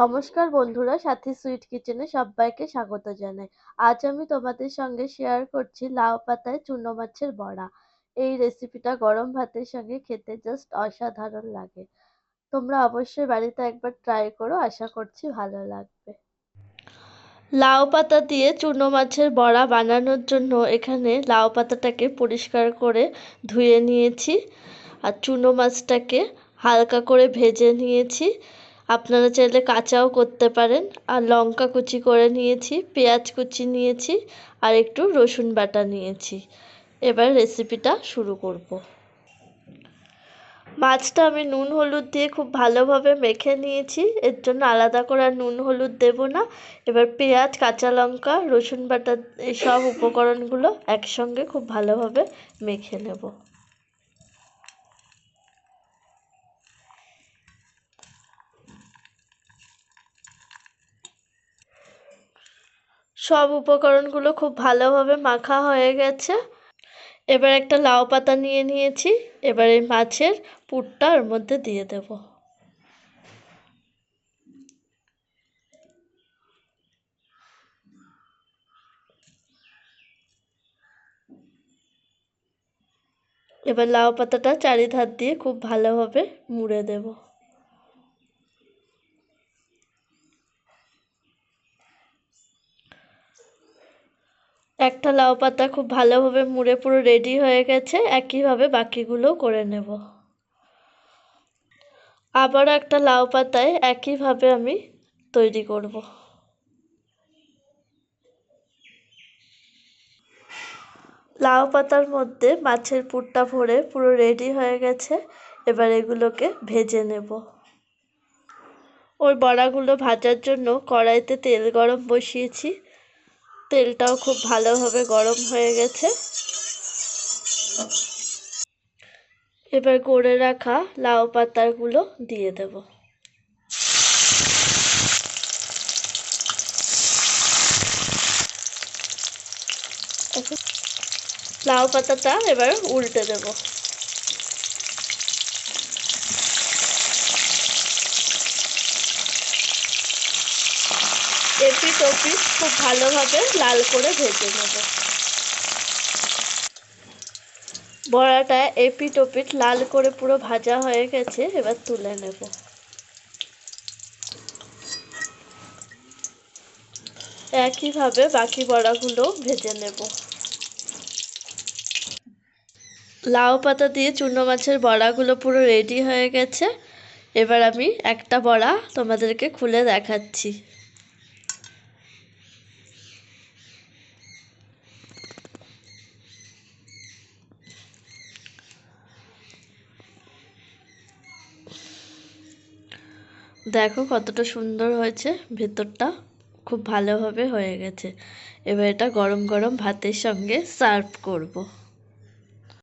নমস্কার বন্ধুরা, সাথী সুইট কিচেনে সবাইকে স্বাগত জানাই। আজ আমি তোমাদের সঙ্গে শেয়ার করছি লাউ পাতায় চুনো মাছের বড়া। এই রেসিপিটা গরম ভাতের সঙ্গে খেতে জাস্ট অসাধারণ লাগে। তোমরা অবশ্যই বাড়িতে একবার ট্রাই করো, আশা করছি ভালো লাগবে। লাউ পাতা দিয়ে চুনো মাছের বড়া বানানোর জন্য এখানে লাউ পাতাটাকে পরিষ্কার করে ধুয়ে নিয়েছি। আর চুনো মাছটাকে হালকা করে ভেজে নিয়েছি। আপনারা চাইলে কাঁচাও করতে পারেন। আর লঙ্কা কুচি করে নিয়েছি, পেঁয়াজ কুচি নিয়েছি, আর একটু রসুন বাটা নিয়েছি। এবার রেসিপিটা শুরু করব। মাছটা আমি নুন হলুদ দিয়ে খুব ভালোভাবে মেখে নিয়েছি। এর জন্য আলাদা করে আর নুন হলুদ দেব না। এবার পেঁয়াজ, কাঁচা লঙ্কা, রসুন বাটা, এই সব উপকরণগুলো একসঙ্গে খুব ভালোভাবে মেখে নেব। সব উপকরণগুলো খুব ভালোভাবে মাখা হয়ে গেছে। এবার একটা লাউ পাতা নিয়ে নিয়েছি। এবার এই মাছের পুরটা ওর মধ্যে দিয়ে দেব। এবার লাউ পাতাটা চারিধার দিয়ে খুব ভালোভাবে মুড়ে দেবো। একটা লাউ পাতা খুব ভালোভাবে মুড়ে পুরো রেডি হয়ে গেছে, একইভাবে বাকিগুলোও করে নেব। আবার একটা লাউ পাতায় একইভাবে আমি তৈরি করব। লাউ পাতার মধ্যে মাছের পুরটা ভরে পুরো রেডি হয়ে গেছে, এবার এগুলোকে ভেজে নেব। ওই বড়াগুলো ভাজার জন্য কড়াইতে তেল গরম বসিয়েছি তেলটাও খুব ভালোভাবে গরম হয়ে গেছে। এবার গড়ে রাখা লাউ পাতাগুলো দিয়ে দেব। লাউ পাতাটা এবার উল্টে দেবো। এপিট ওপিট খুব ভালোভাবে লাল করে ভেজে নেব। বড়াটা এপিট ওপিট লাল করে পুরো ভাজা হয়ে গেছে, এবার তুলে নেব। একইভাবে বাকি বড়াগুলো ভেজে নেব। লাউ পাতা দিয়ে চুনো মাছের বড়াগুলো পুরো রেডি হয়ে গেছে। এবার আমি একটা বড়া তোমাদেরকে খুলে দেখাচ্ছি। দেখো কতটা সুন্দর হয়েছে, ভেতরটা খুব ভালোভাবে হয়ে গেছে এবার এটা গরম গরম ভাতের সঙ্গে সার্ভ করব।